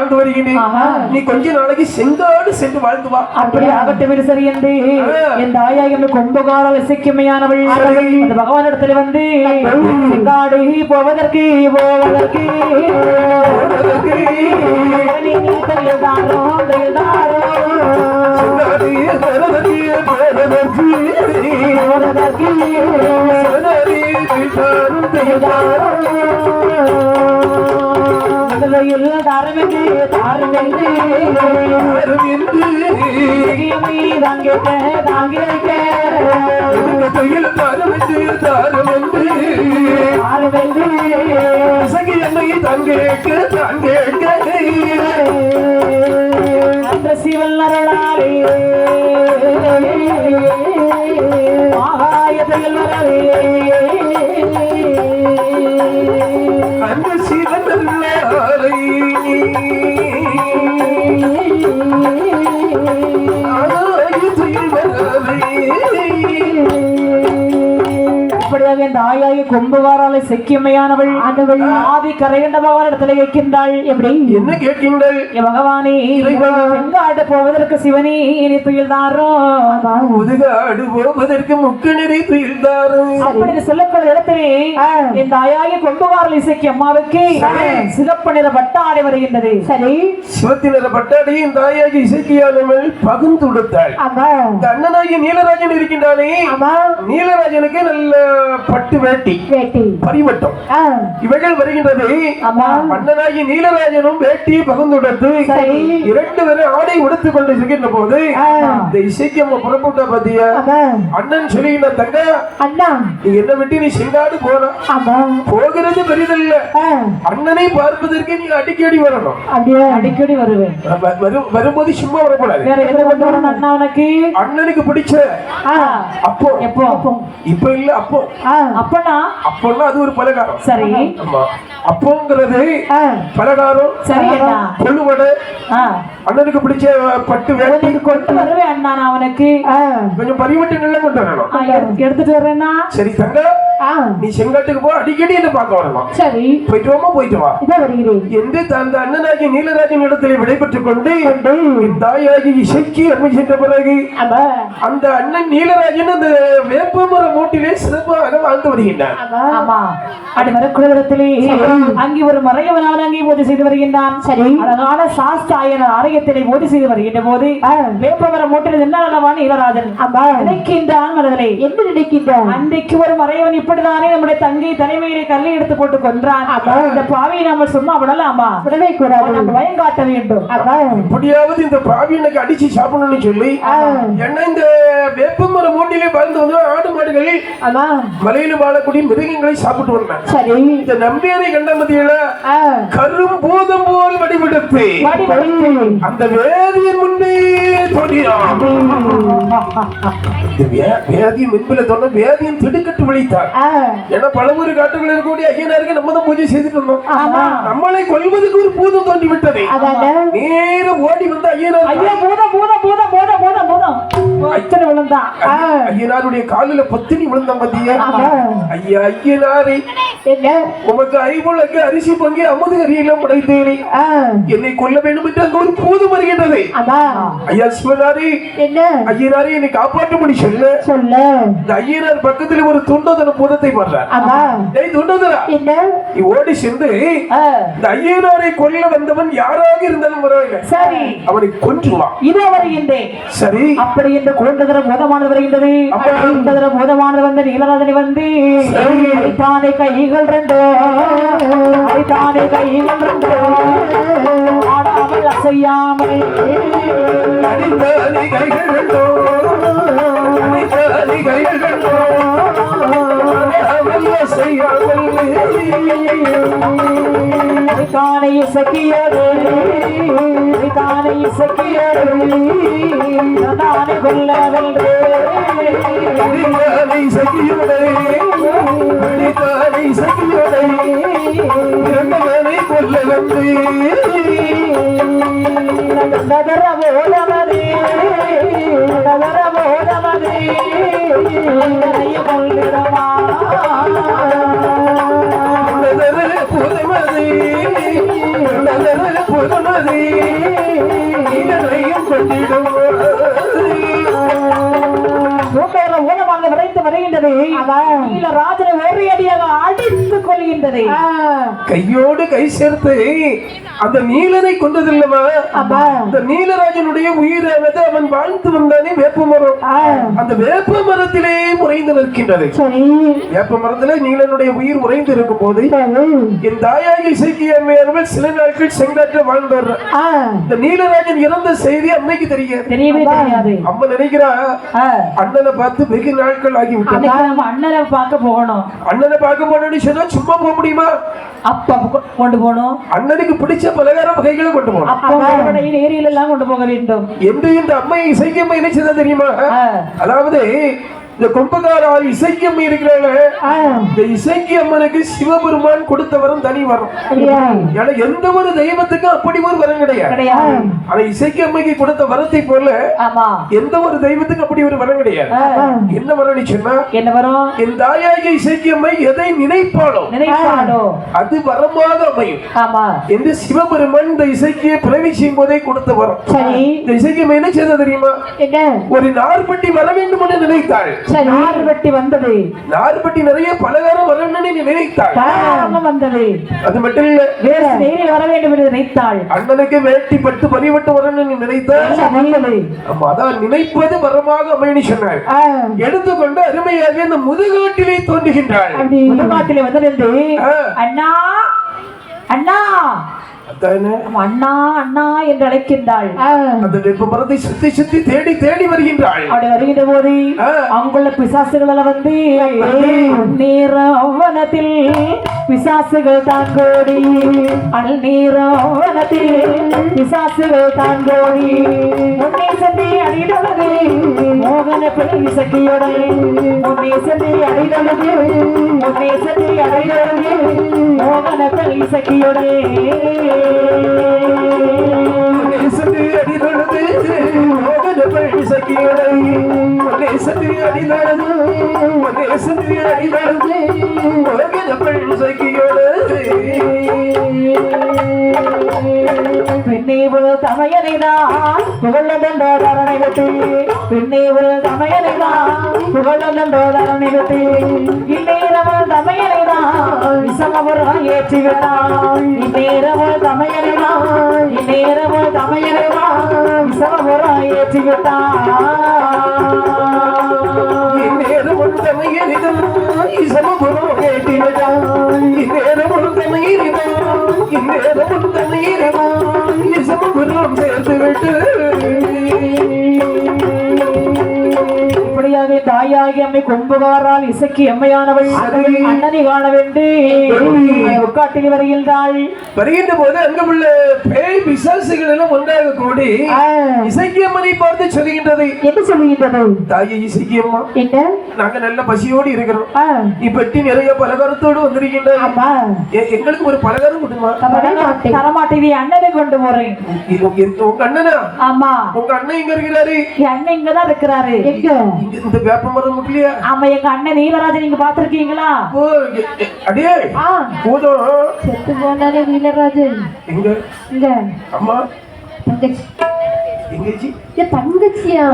வாழ்ந்து வருகிறேன். நீ கொஞ்ச நாளைக்கு செங்காடு சென்று வாழ்ந்து வா. அப்படி ஆகட்டும் சரி என்று. என் தாயாய் என்று கொம்புகார இசைக்குமையானவள் அந்த பகவானிடத்தில் வந்து செங்காடு போவதற்கு போவதற்கு. நீ போவதற்கு முதலையில் தாரமென்று தாரமென்று என்று தாரம் என்று தாரமென்று இசகி என்னை தங்கேக்க தங்கேக்க அந்த சிவன் அருளாலே. இந்த செக்கியமையானவள் ஆண்டவள் ஆதி கரையண்ட பகவான் இடத்துல கேட்கின்றாள். எப்படி? என்ன கேட்கின்றல் என் பகவானே செங்காடு போவதற்கு சிவனே இனி துயில்தாரோ? முதுகாடு போவதற்கு முக்கு நிறை துயில்தாரும் அப்படி சொல்லக்கூடிய இடத்திலே இந்த ஆயாயி கொம்புவாரல் இசைக்கு அம்மாவுக்கு சிகப்பு நிற பட்டாடை வருகின்றது. சரி. சிவத்தினர பட்டாடியின் தாயாகி இசைக்கியானவள் பகுந்து கொடுத்தாள் இந்த அண்ணனாகிய நீலராஜன் இருக்கின்றானே. நீலராஜனுக்கு நல்ல பட்டு வேட்டி வேட்டி. பரிவட்டம். இவைகள் வருகின்றது. அண்ணனாகி நீலராஜனும் வேட்டி பகுந்துடுத்து சரி. இரண்டு பேரும் ஆடை உடுத்துக் கொண்டு இருக்கின்ற போது இந்த இசைக்கு அம்மா புறப்பட்ட பாத்தியா? அண்ணன் சொல்லுகின்ற தங்க அண்ணா. நீ என்ன விட்டு நீ செங்காடு போன ஆமா. போகிறது பெரிதல்ல. அண்ணனை பார்ப்பதற்கு நீ அடிக்கடி வரணும். அடிக்கடி வருவேன். வரும்போது சும்மா வரக்கூடாது. அண்ணனுக்கு பிடிச்ச அப்போ. எப்போ? இப்ப இல்ல அப்போ. அப்பனா? அப்போன்னா அது ஒரு பலகாரம். சரி. அப்போங்கிறது பலகாரம் சரி அண்ணா. கொள்ளுவடை. அண்ணனுக்கு பிடிச்ச பட்டு வேட்டி. கொண்டு வருவேன் அண்ணா நான் உனக்கு கொஞ்சம் பரிவட்டங்கள்லாம் கொண்டு வரணும். எடுத்துட்டு வரேன்னா சரி தங்க நீ செங்காட்டுக்கு போ அடிக்கடி என்ன பார்க்க வரணும்? சரி. போயிட்டு வாமா போயிட்டு வா. வருகிறேன். என்று அந்த அண்ணனாகி நீலராஜன் இடத்திலே விடைபெற்றுக் கொண்டு என் தாயாகி இசைக்கு அருமை சென்ற பிறகு அந்த அண்ணன் நீலராஜன் அந்த வேப்பமர மூட்டிலே சிறப்பாக வாழ்ந்து வருகின்றார். வரக்கூடிய இடத்திலே அங்கே ஒரு மறையவனான அங்கே பூஜை செய்து வருகின்றான். சரி. அழகான சாஸ்தாயன ஆலயத்திலே பூஜை செய்து வருகின்ற போது வேப்பமர மூட்டில் என்ன அளவான இளராஜன் நினைக்கின்றான் மனதிலே. என்ன நினைக்கின்றான்? அன்றைக்கு ஒரு மறையவன் இப்படிதானே நம்முடைய தங்கை தலைமையிலே கல்லை எடுத்து போட்டு கொன்றான். இந்த பாவியை நம்ம சும்மா விடலாமா விடவே கூடாது. நம்ம பயம் காட்ட வேண்டும். எப்படியாவது இந்த பாவியனுக்கு அடிச்சு சாப்பிடணும்னு சொல்லி ஏன்னா இந்த வேப்பமர மூட்டிலே வாழ்ந்து வந்து ஆடு மாடுகள் ஆமா. மலையில வாழக்கூடிய மிருகங்களை சாப்பிட்டு வந்தேன் சரி. இந்த நம்பியாரை கண்ட மத்தியில கரும் பூதம் போல் வடிவெடுத்து. அந்த வேதியின் முன்னே தோன்றினான். இந்த வே- வேதியின் முன்பில தோன்ற வேதியின் திடுக்கட்டு விழித்தார் ஏன்னா பலமுறை காட்டுகள் இருக்கக்கூடிய ஐயனாருக்கு நம்ம தான் பூஜை செய்துட்டு இருந்தோம். நம்மளை கொல்வதற்கு ஒரு பூதம் தோன்றி விட்டது? நேரம் ஓடி வந்த ஐயனார் ஐயோ பூதம் பூதம் பூதம் பூதம் பூதம் பூதம். அத்தனை விழுந்தான். ஐயனாருடைய காலில பத்தினி விழுந்த மத்திய. ஐயா ஐயனாரே. என்ன? உமக்கு ஐமுழக்கு அரிசி பங்கி அமுது கரியெல்லாம் படைத்தேனே. என்னை கொல்ல வேண்டும் என்று அங்க ஒரு பூதம் வருகின்றது. ஐயா சிவனாரே. என்ன? ஐயனாரே என்னை காப்பாற்றும்படி சொல்ல. சொல்ல. இந்த ஐயனார் பக்கத்தில் ஒரு துண்டோதன பூதத்தை பண்றார் ஏய் துண்டோதனா? என்ன? நீ ஓடி சென்று இந்த ஐயனாரை கொல்ல வந்தவன் யாராக இருந்தாலும் பரவாயில்லை. சரி. அவனை கொன்றுவான். இதோ வருகின்றேன். சரி. அப்படி என்று போதமானது வருகின்றது. அப்ப- குழந்ததர போதமானது வந்து நீலராஜனை வந்து அடித்தானே கைகள் ரெண்டு. அடித்தானே கைகள் ரெண்டு. ஆடாமல் அசையாமல். அடித்தானி கைகள் கண்டோ அடித்தானி கைகள் கண்டோ அவன் செய்யாமல் தானை இசக்கியது. தானை இசக்கியது. தானை கொல்லவென்று அடித்தானி சகியோடே அடித்தானி சகியோடே இரண்டவனை கொல்ல வந்து நகர போதமதே நகர போதமதே முகமதே இதனையும் கொண்டிடுவோம் ஊனமாக விரைந்து வருகின்றது. நீல ராஜனை ஒரு அடியாக அடித்துக் கொள்கின்றது. கையோடு கை சேர்த்து அந்த நீலனை கொண்டதில்லமா அந்த நீலராஜனுடைய உயிரானது அவன் வாழ்ந்து வந்தானே வேப்ப மரம். அந்த வேப்ப மரத்திலே உறைந்து நிற்கின்றது. வேப்ப மரத்திலே நீலனுடைய உயிர் உறைந்து இருக்கும் போது என் தாயாகி இசைக்கியமையானவள் சில நாட்கள் செங்காட்டில் வாழ்ந்தார். இந்த நீலராஜன் இறந்த செய்தி அன்னைக்கு தெரியாது. தெரியவே தெரியாது. அம்மா நினைக்கிறா. அண்ணனை பார்த்து வெகு நாட்கள் நம்ம அண்ணனை பார்க்க போகணும். அண்ணனை பார்க்க போனோம்னு சொன்னா சும்மா போக முடியுமா? அப்பா கொண்டு போகணும். அண்ணனுக்கு பிடிச்ச பலகார வகைகளை கொண்டு போகணும். அப்பா மறுபடியும் ஏரியில எல்லாம் கொண்டு போக வேண்டும். என்று இந்த அம்மை இசைக்கம்மை என்ன செய்தா தெரியுமா. அதாவது இந்த கொம்பகாரால் இசைக்கம்மை இருக்கிறாங்க இந்த இசைக்கு அம்மனுக்கு சிவபெருமான் கொடுத்த வரம் தனி வரம். ஏன்னா எந்த ஒரு தெய்வத்துக்கும் அப்படி ஒரு வரம் கிடையாது. ஆனா இசைக்கு அம்மைக்கு கொடுத்த வரத்தை போல எந்த ஒரு தெய்வத்துக்கும் அப்படி ஒரு வரம் கிடையாது. என்ன வரம் சொன்னா என்ன வரும்? என் தாயாகிய இசைக்கு அம்மை எதை நினைப்பாளோ நினைப்பாடோ அது வரமாக அமையும். ஆமா. என்று சிவபெருமான் இந்த இசைக்கு பிறவி செய்யும் போதே கொடுத்த வரம். இந்த இசைக்கு அம்மை என்ன செய்தா தெரியுமா? ஒரு நார்பட்டி வர வேண்டும் என்று நினைத்தாள். வெட்டி வந்தது. நார்பட்டி நிறைய பலகாரம் வரணும்னு நினைத்தாள் வந்தது. அது மட்டும் இல்ல. வேற நேரில் வர வேண்டும் என்று நினைத்தாள். அண்ணனுக்கு வேட்டி பட்டு பரிவட்டு வரணும்னு நினைத்தாள் வந்தது ஆமா, அதான் நினைப்பது வரமாக அமையன்னு சொன்னாள். எடுத்துக்கொண்டு அருமையாக இந்த முதுகாட்டிலே தோன்றுகின்றாள். முதுகாட்டிலே வந்து. அண்ணா அண்ணா! அண்ணா அண்ணா என்று அழைக்கின்றாள். அந்த வெப்ப மரத்தை சுத்தி சுத்தி தேடி தேடி வருகின்றாள். அப்படி வருகின்ற போது. அங்குள்ள பிசாசுகள் எல்லாம் வந்து நீர அவனத்தில் பிசாசுகள் தாங்கோடி. அனல் நீர அவனத்தில் பிசாசுகள் தாங்கோடி. முன்னே சென்று அடிதழுது மோகன பெண் சக்தியோடு முன்னே சென்று அடிதழுது முன்னே சென்று அடிதழுது சக்தியோடு நேசத்து அடிதொழுது மோகன பழி சக்கியடை. நேசத்து அடிதொழுது நேசத்து அடிதொழுது மோகன பழி சக்கியோடு. பெண்ணே ஒரு தமையனைதான் புகழதென்ற தரணை விட்டு பெண்ணே ஒரு தமையனைதான் புகழதென்ற தரணை விட்டு இந்நேரவள் தமையனைதான் விசமவராய் ஏற்றி விட்டாள் இந்நேரவள் ஏற்றுகிறாய் இந்நேரவள் தமையனாய் விசமவராய் ஏற்றி விட்டாள் ஏற்றுகிறாய் ஒரு தமையனாய் இசமபுரம் ஏற்றுகிறாய் இந்நேரம் தமையனாய் தமையனிதம் தமையனாய் ஒரு தமையனிதம் சேர்த்து விட்டு. தாயாகி அம்மை கொம்புகாரால் இசைக்கு எம்மையானவள் அண்ணனை காண வேண்டு உட்காட்டில் வருகின்றாள். வருகின்ற போது அங்க உள்ள பேய் பிசாசுகள் எல்லாம் ஒன்றாக கூடி இசைக்கியம்மனை பார்த்து சொல்லுகின்றது. என்ன சொல்லுகின்றது? தாயை இசைக்கியம்மா என்ன? நாங்க நல்ல பசியோடு இருக்கிறோம். இப்பட்டி நிறைய பலகாரத்தோடு எ- எங்களுக்கு ஒரு பலகாரம் கொடுமா? தரமாட்டேன். அண்ணனை கொண்டு போறேன். உங்க அண்ணனா? ஆமா. உங்க அண்ணன் எங்க இருக்கிறாரு? என் அண்ணன் இங்கதான் இருக்கிறாரு. எங்க இங்க இந்த வேப்ப முட்லையா ஆமா எங்க அண்ணன் நீலராஜன் நீங்க பாத்திருக்கீங்களா ஓ எ- எ- அடே ஆ. பூதம் செத்து போனாலே நீலராஜன் எங்க? இங்க. அம்மா. தங்கச்சி. தங்கச்சியா?